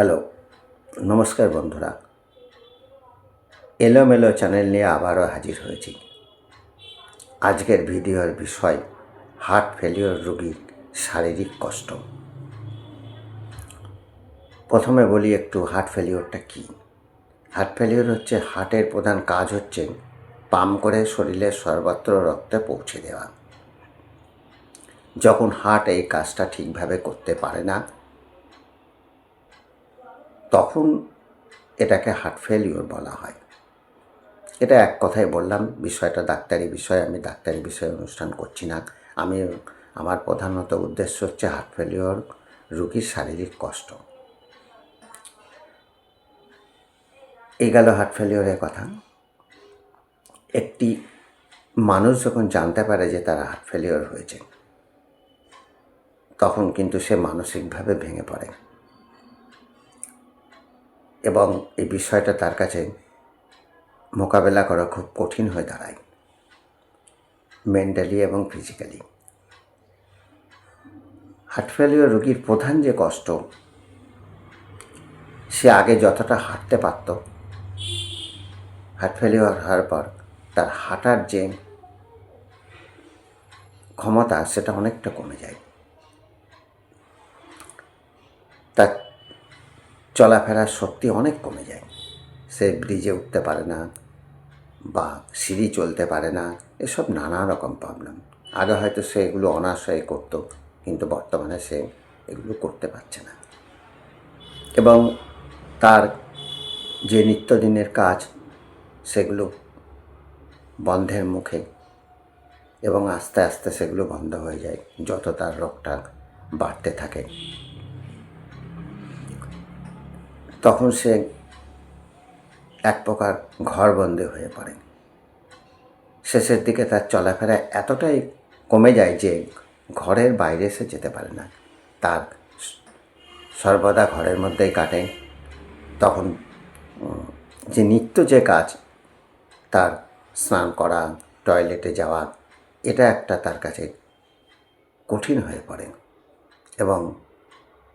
Hello, নমস্কার বন্ধুরা। এলোমেলো চ্যানেল নিয়ে আবারও হাজির হয়েছি। আজকের ভিডিওর বিষয় হার্ট ফেলিওর রোগীর শারীরিক কষ্ট। প্রথমে বলি একটু হার্ট ফেলিওরটা কী? হার্ট ফেলিওর হচ্ছে হার্টের প্রধান কাজ হচ্ছে পাম্প করে শরীরের সর্বত্র রক্তে পৌঁছে দেওয়া। যখন হার্ট এই কাজটা ঠিকভাবে করতে পারে না তখন এটাকে হার্ট ফেলিওর বলা হয়। এটা এক কথায় বললাম, বিষয়টা ডাক্তারি বিষয়, আমি ডাক্তারি বিষয়ে অনুষ্ঠান করছি না। আমি, আমার প্রধানত উদ্দেশ্য হচ্ছে হার্ট ফেলিওর রুগীর শারীরিক কষ্ট। এই গেল হার্ট ফেলিওরের কথা। একটি মানুষ যখন জানতে পারে যে তার হার্ট ফেলিওর হয়েছে, তখন কিন্তু সে মানসিকভাবে ভেঙে পড়ে। এবং এই বিষয়টা তার কাছে মোকাবেলা করা খুব কঠিন হয়ে দাঁড়ায় মেন্টালি এবং ফিজিক্যালি হার্ট ফেলিওর রোগীর প্রধান যে কষ্ট, সে আগে যতটা হাঁটতে পারত হার্ট ফেলিওর হওয়ার পর তার হাঁটার যে ক্ষমতা, সেটা অনেকটা কমে যায়। তার চলাফেরার শক্তি অনেক কমে যায়। সে ব্রিজে উঠতে পারে না বা সিঁড়ি চলতে পারে না, এসব নানা রকম প্রবলেম আগে হয়তো সে এগুলো অনাশয়ে করতো, কিন্তু বর্তমানে সে এগুলো করতে পারছে না। এবং তার যে নিত্যদিনের কাজ, সেগুলো বন্ধের মুখে এবং আস্তে আস্তে সেগুলো বন্ধ হয়ে যায়, যত তার রোগটা বাড়তে থাকে। তখন সে এক প্রকার ঘর ঘরবন্দি হয়ে পড়ে। শেষের দিকে তার চলাফেরা এতটাই কমে যায় যে ঘরের বাইরে সে যেতে পারে না। তার সর্বদা ঘরের মধ্যেই কাটে। তখন যে নিত্য যে কাজ, তার স্নান করা, টয়লেটে যাওয়া, এটা একটা তার কাছে কঠিন হয়ে পড়ে এবং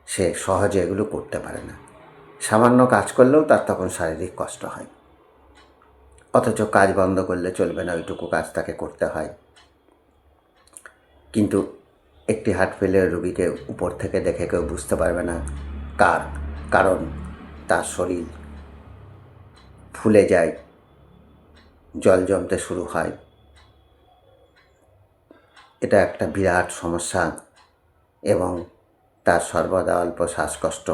সে সহজে এগুলো করতে পারে না। সামান্য কাজ করলেও তার তখন শারীরিক কষ্ট হয়। অথচ কাজ বন্ধ করলে চলবে না, ওইটুকু কাজ তাকে করতে হয়। কিন্তু একটি হার্ট ফেলিয়ার রুগীকে উপর থেকে দেখে কেউ বুঝতে পারবে না কার কারণ, তার শরীর ফুলে যায়, জল জমতে শুরু হয়। এটা একটা বিরাট সমস্যা এবং তার সর্বদা অল্প শ্বাসকষ্ট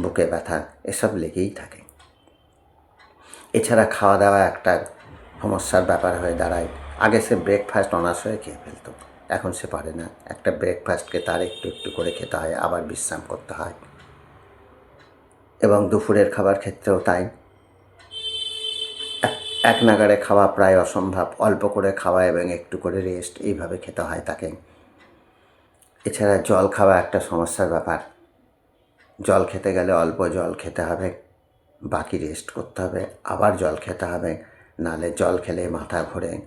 বুকে ব্যথা, এসব লেগেই থাকে। এছাড়া খাওয়া দাওয়া একটা সমস্যার ব্যাপার হয়ে দাঁড়ায়। আগে সে ব্রেকফাস্ট অনার্স হয়ে খেয়ে ফেলতো। এখন সে পারে না। একটা ব্রেকফাস্টকে তার একটু একটু করে খেতে হয়, আবার বিশ্রাম করতে হয়। এবং দুপুরের খাবার ক্ষেত্রেও তাই। এক- নাগারে খাওয়া প্রায় অসম্ভব। অল্প করে খাওয়া এবং একটু করে রেস্ট এইভাবে খেতে হয় তাকে। এছাড়া জল খাওয়া একটা সমস্যার ব্যাপার। জল খেতে গেলে অল্প জল খেতে হবে, বাকি রেস্ট করতে হবে, আবার জল খেতে হবে, নালে জল খেলে মাথা ঘোরে,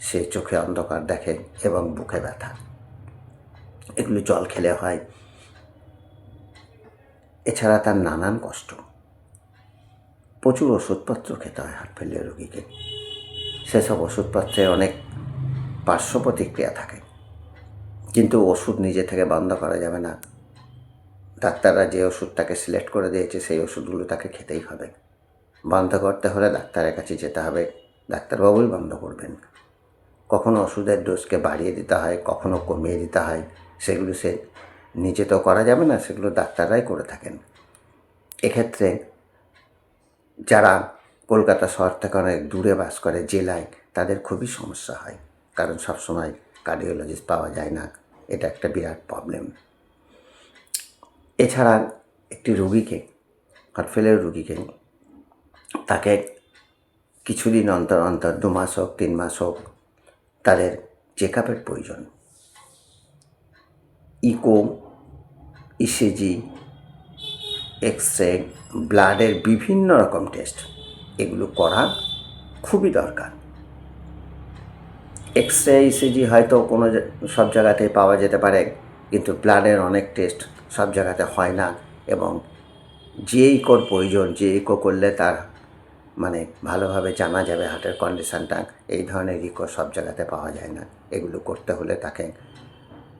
সে চোখে অন্ধকার দেখে এবং বুকে ব্যথা। এগুলো জল খেলে হয়। এছাড়া তার নানান কষ্ট। প্রচুর ওষুধপত্র খেতে হয় হার্ট ফেলিয়ার রোগীকে। সেসব ওষুধপত্রের অনেক পার্শ্ব প্রতিক্রিয়া থাকে। কিন্তু ওষুধ নিজে থেকে বন্ধ করা যাবে না। ডাক্তাররা যে ওষুধটাকে সিলেক্ট করে দিয়েছে, সেই ওষুধগুলো তাকে খেতেই হবে। বন্ধ করতে হলে ডাক্তারের কাছে যেতে হবে। ডাক্তারবাবুই বন্ধ করবেন। কখনো ওষুধের ডোজকে বাড়িয়ে দিতে হয়, কখনো কমিয়ে দিতে হয়। সেগুলো সে নিজে তো করা যাবে না, সেগুলো ডাক্তাররাই করে থাকেন। এক্ষেত্রে যারা কলকাতা শহর থেকে অনেক দূরে বাস করে, জেলায়, তাদের খুবই সমস্যা হয়। কারণ সবসময় কার্ডিওলজিস্ট পাওয়া যায় না। এটা একটা বিরাট প্রবলেম এছাড়া একটি রুগীকে হার্ট রুগীকে তাকে কিছুদিন অন্তর অন্তর দু মাস হোক, তিন মাস হোক, তাদের চেক আপের প্রয়োজন ইকো ইসিজি এক্স রে ব্লাডের বিভিন্ন রকম টেস্ট এগুলো করা খুবই দরকার। এক্স রে ইসিজি হয়তো কোনো সব জায়গাতেই পাওয়া যেতে পারে, কিন্তু ব্লাডের অনেক টেস্ট সব জায়গাতে হয় না এবং যে ইকোর প্রয়োজন যে ইকো করলে তার মানে ভালোভাবে জানা যাবে হার্টের কন্ডিশানটা, এই ধরনের ইকো সব জায়গাতে পাওয়া যায় না। এগুলো করতে হলে তাকে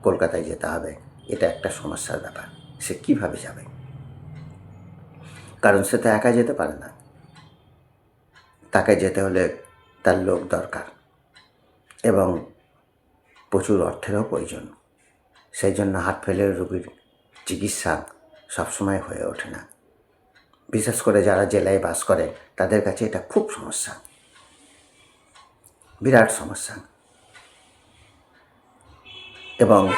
কলকাতায় যেতে হবে। এটা একটা সমস্যার ব্যাপার। সে কীভাবে যাবে? কারণ সে তো একা যেতে পারে না। তাকে যেতে হলে তার লোক দরকার এবং প্রচুর অর্থেরও প্রয়োজন। সেই জন্য হার্ট ফেলিয়ার রোগীর চিকিৎসা সবসময় হয়ে ওঠে না। বিশেষ করে যারা জেলায় বাস করে, তাদের কাছে এটা খুব সমস্যা। বিরাট সমস্যা। এবং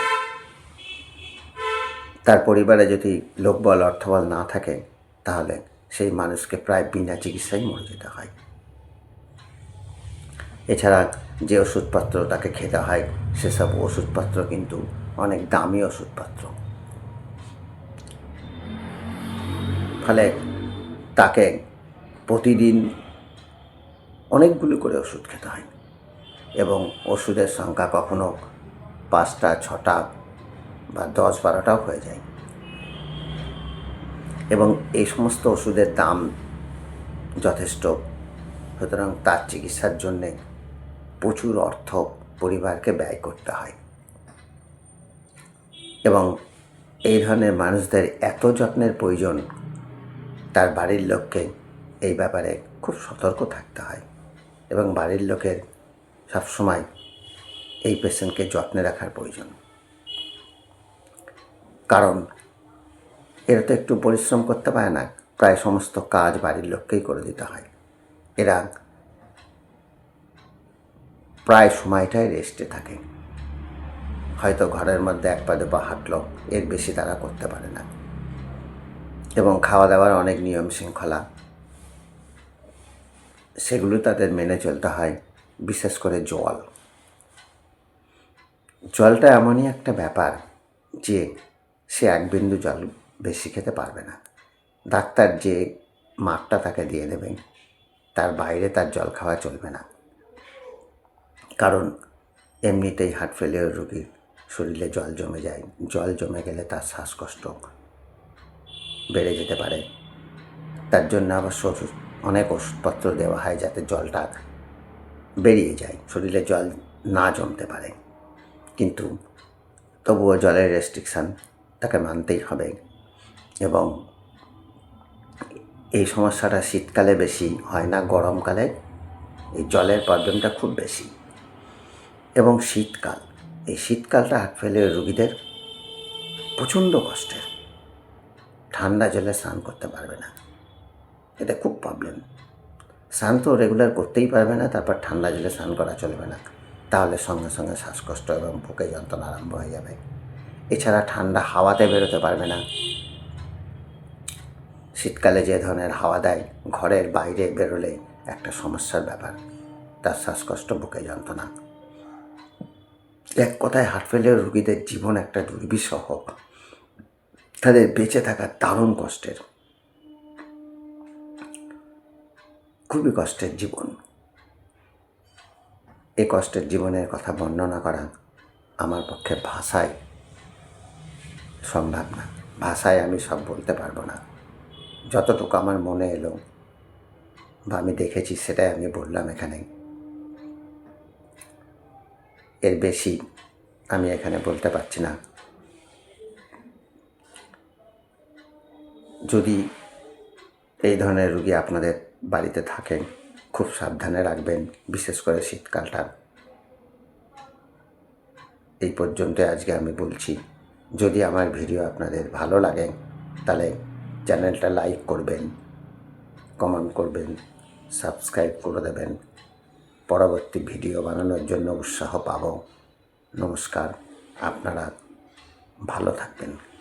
তার পরিবারে যদি লোকবল, অর্থবল না থাকে, তাহলে সেই মানুষকে প্রায় বিনা চিকিৎসায় মরে যেতে হয়। এছাড়া যে ওষুধপত্র তাকে খেতে হয়, সেসব ওষুধপত্র কিন্তু অনেক দামি ওষুধপত্র। ফলে তাকে প্রতিদিন অনেকগুলো করে ওষুধ খেতে হয় এবং ওষুধের সংখ্যা কখনো পাঁচটা, ছটা বা দশ, বারোটাও হয়ে যায়। এবং এই সমস্ত ওষুধের দাম যথেষ্ট। সুতরাং তার চিকিৎসার জন্যে প্রচুর অর্থ পরিবারকে ব্যয় করতে হয়। এবং এই ধরনের মানুষদের এত যত্নের প্রয়োজন তার বাড়ির লোককে এই ব্যাপারে খুব সতর্ক থাকতে হয় এবং বাড়ির লোকের সবসময় এই পেশেন্টকে যত্নে রাখার প্রয়োজন। কারণ এরা তো একটু পরিশ্রম করতে পারে না, প্রায় সমস্ত কাজ বাড়ির লোককেই করে দিতে হয়। এরা প্রায় সময়টাই রেস্টে থাকে। হয়তো ঘরের মধ্যে এক পা দুপা হাঁটলো এর বেশি তারা করতে পারে না। এবং খাওয়া দাওয়ার অনেক নিয়ম শৃঙ্খলা। সেগুলো তাদের মেনে চলতে হয়, বিশেষ করে জল। জলটা এমনই একটা ব্যাপার যে সে এক বিন্দু জল বেশি খেতে পারবে না। ডাক্তার যে মাপটা তাকে দিয়ে দেবেন, তার বাইরে তার জল খাওয়া চলবে না। কারণ এমনিতেই হার্ট ফেলিয়ার রোগীর শরীরে জল জমে যায়, জল জমে গেলে তার শ্বাসকষ্ট। বেড়ে যেতে পারে। তার জন্য আবার ওষুধ অনেক ওষুধপত্র দেওয়া হয় যাতে জলটা বেরিয়ে যায়, শরীরে জল না জমতে পারে। কিন্তু তবুও জলের রেস্ট্রিকশান তাকে মানতেই হবে এবং এই সমস্যাটা শীতকালে বেশি হয় না, গরমকালে এই জলের প্রবলেমটা খুব বেশি। এবং শীতকাল, এই শীতকালটা হার্ট ফেলের রুগীদের প্রচণ্ড কষ্টের। ঠান্ডা জলে স্নান করতে পারবে না। এটা খুব প্রবলেম স্নান তো রেগুলার করতেই পারবে না, তারপর ঠান্ডা জলে স্নান করা চলবে না। তাহলে সঙ্গে সঙ্গে শ্বাসকষ্ট এবং বুকে যন্ত্রণা আরম্ভ হয়ে যাবে। এছাড়া ঠান্ডা হাওয়াতে বেরোতে পারবে না। শীতকালে যে ধরনের হাওয়া দেয়, ঘরের বাইরে বেরোলে একটা সমস্যার ব্যাপার, তার শ্বাসকষ্ট, বুকে যন্ত্রণা। এক কথায় হার্ট ফেলের রুগীদের জীবন একটা দুর্বিষহ। তাদের বেঁচে থাকা দারুণ কষ্টের। খুবই কষ্টের জীবন। এই কষ্টের জীবনের কথা বর্ণনা করা আমার পক্ষে ভাষায় সম্ভব না। ভাষায় আমি সব বলতে পারব না। যতটুকু আমার মনে এলো বা আমি দেখেছি সেটাই আমি বললাম এখানে। এর বেশি আমি এখানে বলতে পারছি না। যদি এই ধরনের রুগী আপনাদের বাড়িতে থাকেন, খুব সাবধানে রাখবেন, বিশেষ করে শীতকালটা। এই পর্যন্ত আজকে আমি বলছি, যদি আমার ভিডিও আপনাদের ভালো লাগে, তাহলে চ্যানেলটা লাইক করবেন, কমেন্ট করবেন, সাবস্ক্রাইব করে দেবেন। পরবর্তী ভিডিও বানানোর জন্য উৎসাহ পাব। নমস্কার, আপনারা ভালো থাকবেন।